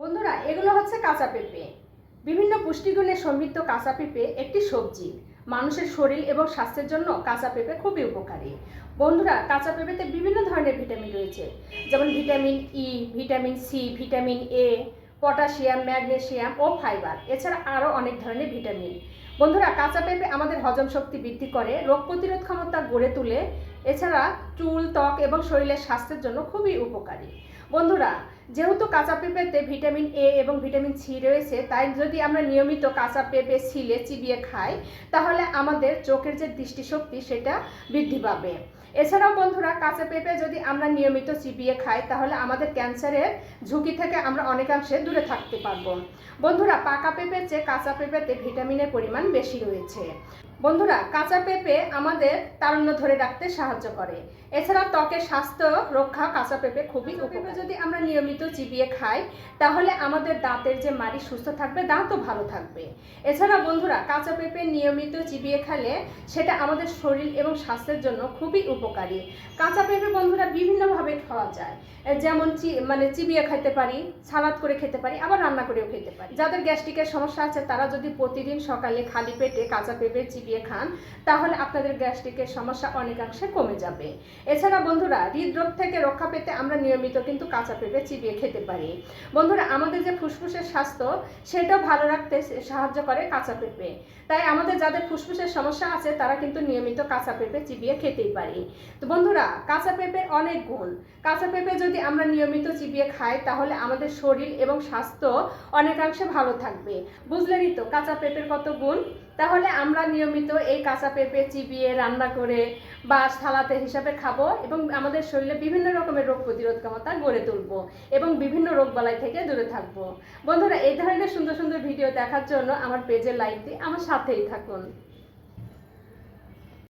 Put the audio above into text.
বন্ধুরা, এগুলো হচ্ছে কাঁচা পেঁপে। বিভিন্ন পুষ্টিগুণে সমৃদ্ধ কাঁচা পেঁপে একটি সবজি। মানুষের শরীর এবং স্বাস্থ্যের জন্য কাঁচা পেঁপে খুবই উপকারী। বন্ধুরা, কাঁচা পেঁপেতে বিভিন্ন ধরনের ভিটামিন রয়েছে। যেমন vitamin E, vitamin C, vitamin A, potassium magnesium O fibre. এছাড়া আরও অনেক ধরনের ভিটামিন। বন্ধুরা, কাঁচা পেঁপে আমাদের হজম শক্তি বৃদ্ধি করে, রোগ প্রতিরোধ ক্ষমতা গড়ে তোলে। এছাড়া চুল, ত্বক এবং শরীরের স্বাস্থ্যের জন্য খুবই উপকারী। বন্ধুরা যেহেতু কাঁচা পেঁপেতে ভিটামিন এ এবং ভিটামিন সি রয়েছে তাই যদি আমরা নিয়মিত কাঁচা পেঁপে ছিলে চিবিয়ে খাই তাহলে আমাদের চোখের যে দৃষ্টিশক্তি সেটা বৃদ্ধি পাবে। এছাড়াও বন্ধুরা কাঁচা পেঁপে যদি আমরা নিয়মিত চিবিয়ে খাই তাহলে আমাদের ক্যান্সারের ঝুঁকি থেকে আমরা অনেকাংশে দূরে থাকতে পারব। বন্ধুরা পাকা পেঁপের চেয়ে কাঁচা পেঁপেতে ভিটামিনের পরিমাণ বেশি রয়েছে। বন্ধুরা কাঁচা পেঁপে আমাদের তারুণ্য ধরে রাখতে সাহায্য করে। এছাড়া ত্বকের স্বাস্থ্য রক্ষা কাঁচা পেঁপে খুবই পেঁপে যদি আমরা নিয়মিত চিবিয়ে খাই, তাহলে আমাদের দাঁতের যে মাড়ি সুস্থ থাকবে, দাঁতও ভালো থাকবে। এছাড়া বন্ধুরা, কাঁচা পেঁপে নিয়মিত চিবিয়ে খেলে সেটা আমাদের শরীর এবং স্বাস্থ্যের জন্য খুবই উপকারী। কাঁচা পেঁপে বন্ধুরা, বিভিন্নভাবে খাওয়া যায়। যেমন মানে চিবিয়ে খেতে পারি, সালাদ করে খেতে পারি, আবার করেও খেতে পারি। যাদের গ্যাস্ট্রিকের সমস্যা আছে, তারা যদি প্রতিদিন সকালে খালি পেটে কাঁচা পেঁপে চিবিয়ে খান, তাহলে আপনাদের গ্যাস্ট্রিকের সমস্যা অনেকাংশে কমে যাবে। এছাড়া বন্ধুরা, হৃদরোগ থেকে রক্ষা পেতে আমরা নিয়মিত কিন্তু কাঁচা পেঁপে চিবিয়ে খেতে পারি। বন্ধুরা, আমাদের যে ফুসফুসের স্বাস্থ্য, সেটাও ভালো রাখতে সাহায্য করে কাঁচা পেঁপে। তাই আমাদের যাদের ফুসফুসের সমস্যা আছে, তারা কিন্তু নিয়মিত কাঁচা পেঁপে চিবিয়ে খেতেই পারি। তো বন্ধুরা, কাঁচা পেঁপের অনেক গুণ। কাঁচা পেঁপে যদি আমরা নিয়মিত চিবিয়ে খাই, তাহলে আমাদের শরীর এবং স্বাস্থ্য অনেকাংশে ভালো থাকবে। বুঝলেনই তো, কাঁচা পেঁপের কত গুণ? তাহলে আমরা নিয়মিত এই কাঁচা পেঁপে চিবিয়ে রান্না করে বা সালাতে হিসাবে খাব এবং আমাদের শরীরে বিভিন্ন রকমের রোগ প্রতিরোধ ক্ষমতা গড়ে তুলবো এবং বিভিন্ন রোগ বালাই থেকে দূরে থাকব। বন্ধুরা, এই ধরনের সুন্দর সুন্দর ভিডিও দেখার জন্য আমার পেজের লাইক দিয়ে আমার সাথেই থাকুন।